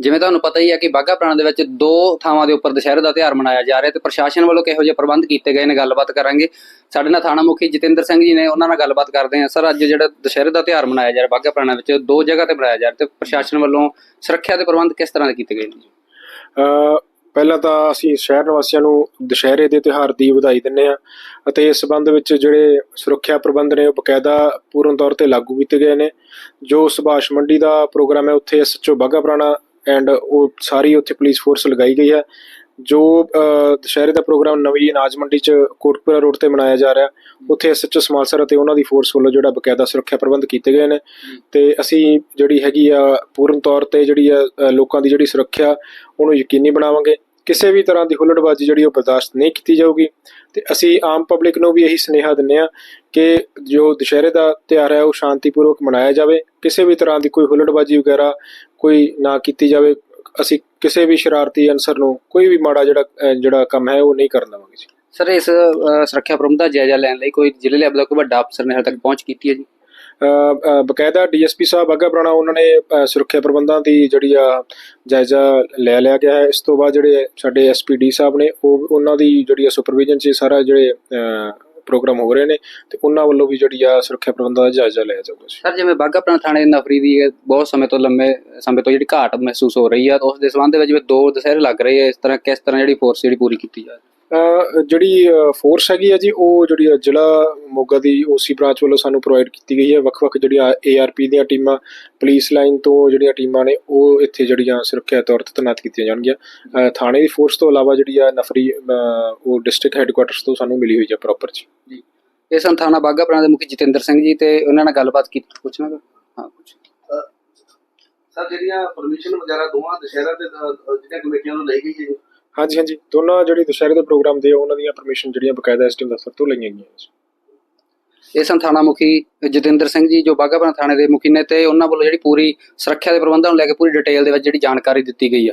ਜਿਵੇਂ ਤੁਹਾਨੂੰ ਪਤਾ ਹੀ ਹੈ ਕਿ ਬਾਘਾ ਪੁਰਾਣਾ ਦੇ ਵਿੱਚ ਦੋ ਥਾਵਾਂ ਦੇ ਉੱਪਰ ਦੁਸ਼ਹਿਰੇ ਦਾ ਤਿਉਹਾਰ ਮਨਾਇਆ ਜਾ ਰਿਹਾ ਤੇ ਪ੍ਰਸ਼ਾਸਨ ਵੱਲੋਂ ਕਿਹੋ ਜਿਹੇ ਪ੍ਰਬੰਧ ਕੀਤੇ ਗਏ ਨੇ ਗੱਲਬਾਤ ਕਰਾਂਗੇ। ਸਾਡੇ ਨਾਲ ਥਾਣਾ ਮੁਖੀ ਜਤਿੰਦਰ ਸਿੰਘ ਜੀ ਨੇ ਉਹਨਾਂ ਨਾਲ ਗੱਲਬਾਤ ਕਰਦੇ ਹਾਂ। ਸਰ ਅੱਜ ਜਿਹੜਾ ਦੁਸ਼ਹਿਰੇ ਦਾ ਤਿਉਹਾਰ ਮਨਾਇਆ ਜਾ ਰਿਹਾ ਬਾਘਾ ਪੁਰਾਣਾ ਵਿੱਚ ਦੋ ਜਗ੍ਹਾ ਤੇ ਮਨਾਇਆ ਜਾ ਰਿਹਾ ਤੇ ਪ੍ਰਸ਼ਾਸਨ ਵੱਲੋਂ ਸੁਰੱਖਿਆ ਦੇ ਪ੍ਰਬੰਧ ਕਿਸ ਤਰ੍ਹਾਂ ਦੇ ਕੀਤੇ ਗਏ ਨੇ ਅ, ਪਹਿਲਾਂ ਤਾਂ ਅਸੀਂ ਸ਼ਹਿਰ ਨਿਵਾਸੀਆਂ ਨੂੰ ਦੁਸ਼ਹਿਰੇ ਦੇ ਤਿਉਹਾਰ ਦੀ ਵਧਾਈ ਦਿੰਦੇ ਹਾਂ ਅਤੇ ਇਸ ਸੰਬੰਧ ਵਿੱਚ ਜਿਹੜੇ ਸੁਰੱਖਿਆ ਪ੍ਰਬੰਧ ਨੇ ਉਹ ਬਕਾਇਦਾ ਪੂਰਨ ਤੌਰ ਤੇ ਲਾਗੂ ਕੀਤੇ ਗਏ ਨੇ। ਜੋ ਸੁਭਾਸ਼ ਮੰਡੀ ਦਾ ਪ੍ਰੋਗਰਾਮ ਹੈ ਉੱਥੇ ਐਸਐਚਓ ਬਾਘਾ ਪੁਰਾਣਾ ਐਂਡ ਉਹ ਸਾਰੀ ਉੱਥੇ ਪੁਲਿਸ ਫੋਰਸ ਲਗਾਈ ਗਈ ਹੈ। ਜੋ ਦੁਸ਼ਹਿਰੇ ਦਾ ਪ੍ਰੋਗਰਾਮ ਨਵੀਂ ਅਨਾਜ ਮੰਡੀ ਚ ਕੋਟਪੁਰਾ ਰੋਡ ਤੇ ਮਨਾਇਆ ਜਾ ਰਿਹਾ, ਉੱਥੇ ਐਸਐਚਓ ਸਮਾਲਸਰ ਅਤੇ ਉਹਨਾਂ ਦੀ ਫੋਰਸ ਵੱਲੋਂ ਜਿਹੜਾ ਬਕਾਇਦਾ ਸੁਰੱਖਿਆ ਪ੍ਰਬੰਧ ਕੀਤੇ ਗਏ ਨੇ। ਤੇ ਅਸੀਂ ਜਿਹੜੀ ਹੈਗੀ ਆ, ਪੂਰਨ ਤੌਰ ਤੇ ਜਿਹੜੀ ਆ ਲੋਕਾਂ ਦੀ ਜਿਹੜੀ ਸੁਰੱਖਿਆ, ਉਹਨੂੰ ਯਕੀਨੀ ਬਣਾਵਾਂਗੇ। ਕਿਸੇ ਵੀ ਤਰ੍ਹਾਂ ਦੀ ਹੁੱਲੜਬਾਜ਼ੀ ਜਿਹੜੀ ਉਹ ਬਰਦਾਸ਼ਤ ਨਹੀਂ ਕੀਤੀ ਜਾਊਗੀ। ਤੇ ਅਸੀਂ ਆਮ ਪਬਲਿਕ ਨੂੰ ਵੀ ਇਹੀ ਸੁਨੇਹਾ ਦਿੰਦੇ ਆ ਕਿ ਜੋ ਦੁਸ਼ਹਿਰੇ ਦਾ ਤਿਉਹਾਰ ਹੈ, ਉਹ ਸ਼ਾਂਤੀਪੂਰਵਕ ਮਨਾਇਆ ਜਾਵੇ। ਕਿਸੇ ਵੀ ਤਰ੍ਹਾਂ ਦੀ ਕੋਈ ਹੁੱਲੜਬਾਜ਼ੀ ਵਗੈਰਾ ਕੋਈ ਨਾ ਕੀਤੀ ਜਾਵੇ। ਅਸੀਂ ਕਿਸੇ ਵੀ ਸ਼ਰਾਰਤੀ ਅਨਸਰ ਨੂੰ ਕੋਈ ਵੀ ਮਾੜਾ ਜਿਹੜਾ ਜਿਹੜਾ ਕੰਮ ਹੈ, ਉਹ ਨਹੀਂ ਕਰਨ ਦੇਵਾਂਗੇ ਜੀ। ਸਰ, ਇਸ ਸੁਰੱਖਿਆ ਪ੍ਰਬੰਧ ਦਾ ਜਾਇਜ਼ਾ ਲੈਣ ਲਈ ਕੋਈ ਜ਼ਿਲ੍ਹੇ ਲੈਵਲ ਦਾ ਕੋਈ ਵੱਡਾ ਅਫਸਰ ਨੇ ਹਾਲੇ ਤੱਕ ਪਹੁੰਚ ਕੀਤੀ ਹੈ ਜੀ? ਬਕਾਇਦਾ ਡੀਐਸਪੀ ਸਾਹਿਬ ਅੱਗਾ ਪੁਰਾਣਾ ਉਹਨਾਂ ਨੇ ਸੁਰੱਖਿਆ ਪ੍ਰਬੰਧਾਂ ਦੀ ਜਿਹੜੀ ਆ ਜਾਇਜ਼ਾ ਲੈ ਲਿਆ ਗਿਆ ਹੈ। ਇਸ ਤੋਂ ਬਾਅਦ ਜਿਹੜੇ ਸਾਡੇ ਐਸਪੀਡੀ ਸਾਹਿਬ ਨੇ, ਉਹ ਉਹਨਾਂ ਦੀ ਜਿਹੜੀ ਆ ਸੁਪਰਵਿਜ਼ਨ 'ਚ ਸਾਰਾ ਜਿਹੜੇ ਪ੍ਰੋਗਰਾਮ ਹੋ ਰਹੇ ਨੇ ਤੇ ਉਹਨਾਂ ਵੱਲੋਂ ਵੀ ਜਿਹੜੀ ਆ ਸੁਰੱਖਿਆ ਪ੍ਰਬੰਧਾਂ ਦਾ ਜਾਇਜ਼ਾ ਲਿਆ ਜਾਊਗਾ ਸਰ, ਜਿਵੇਂ ਬਾਘਾ ਪੁਰਾਣਾ ਥਾਣੇ ਨਫਰੀ ਦੀ ਇਹ ਬਹੁਤ ਸਮੇਂ ਤੋਂ ਲੰਮੇ ਸਮੇਂ ਤੋਂ ਜਿਹੜੀ ਘਾਟ ਮਹਿਸੂਸ ਹੋ ਰਹੀ ਆ ਤਾਂ ਉਸ ਦੇ ਸੰਬੰਧ ਵਿੱਚ ਜਿਵੇਂ ਦੋ ਦੁਸ਼ਹਿਰੇ ਲੱਗ ਰਹੇ ਆ, ਇਸ ਤਰ੍ਹਾਂ ਕਿਸ ਤਰ੍ਹਾਂ ਜਿਹੜੀ ਫੋਰਸ ਜਿਹੜੀ ਪੂਰੀ ਕੀਤੀ ਜਾ ਰਹੀ ਜਿਹੜੀ ਫੋਰਸ ਹੈਗੀ ਆ ਜੀ ਉਹ ਜਿਹੜੀ ਜ਼ਿਲ੍ਹਾ ਮੋਗਾ ਦੀ ਓਸੀ ਬ੍ਰਾਂਚ ਵੱਲੋਂ ਸਾਨੂੰ ਪ੍ਰੋਵਾਈਡ ਕੀਤੀ ਗਈ ਹੈ। ਵੱਖ-ਵੱਖ ਜਿਹੜੀਆਂ ਏਆਰਪੀ ਦੀਆਂ ਟੀਮਾਂ ਪੁਲਿਸ ਲਾਈਨ ਤੋਂ ਜਿਹੜੀਆਂ ਟੀਮਾਂ ਨੇ ਉਹ ਇੱਥੇ ਜਿਹੜੀਆਂ ਸੁਰੱਖਿਆ ਤੌਰ ਤੇ ਤੈਨਾਤ ਕੀਤੀਆਂ ਜਾਣਗੀਆਂ। ਥਾਣੇ ਦੀ ਫੋਰਸ ਤੋਂ ਇਲਾਵਾ ਜਿਹੜੀ ਆ ਨਫਰੀ ਉਹ ਡਿਸਟ੍ਰਿਕਟ ਹੈੱਡਕੁਆਟਰਸ ਤੋਂ ਸਾਨੂੰ ਮਿਲੀ ਹੋਈ ਹੈ ਪ੍ਰੋਪਰ ਜੀ। ਇਹ ਸਨ ਥਾਣਾ ਬਾਘਾ ਪੁਰਾਣਾ ਦੇ ਮੁਖੀ ਜਤਿੰਦਰ ਸਿੰਘ ਜੀ ਤੇ ਉਹਨਾਂ ਨਾਲ ਗੱਲਬਾਤ ਕੀਤੀ ਪੁੱਛਣਾ? ਹਾਂ ਪੁੱਛ। ਸਰ ਜਿਹੜੀਆਂ ਪਰਮਿਸ਼ਨ ਵਗੈਰਾ ਦੋਵਾਂ ਦੁਸ਼ਹਿਰਾ ਤੇ ਜਿਹੜੀਆਂ ਕਮੇਟੀਆਂ ਨੂੰ ਲਈ ਗਈ ਹੈ ਜੀ ਹਾਂਜੀ ਹਾਂਜੀ। ਦੋਨਾਂ ਜਿਹੜੀ ਦੁਸ਼ਹਿਰੇ ਦੇ ਪ੍ਰੋਗਰਾਮ ਦੇ ਆ, ਉਹਨਾਂ ਦੀਆਂ ਪਰਮਿਸ਼ਨ ਜਿਹੜੀਆਂ ਬਕਾਇਦਾ ਐਸਟੀਐਮ ਦਫ਼ਤਰ ਤੋਂ ਲਈਆਂ ਗਈਆਂ ਜੀ ਇਹ ਸਨ ਥਾਣਾ ਮੁਖੀ ਜਤਿੰਦਰ ਸਿੰਘ ਜੀ ਜੋ ਬਾਘਾ ਥਾਣੇ ਦੇ ਮੁਖੀ ਨੇ ਤੇ ਉਹਨਾਂ ਵੱਲੋਂ ਜਿਹੜੀ ਪੂਰੀ ਸੁਰੱਖਿਆ ਦੇ ਪ੍ਰਬੰਧਾਂ ਨੂੰ ਲੈ ਕੇ ਪੂਰੀ ਡਿਟੇਲ ਦੇ ਵਿੱਚ ਜਿਹੜੀ ਜਾਣਕਾਰੀ ਦਿੱਤੀ ਗਈ ਆ।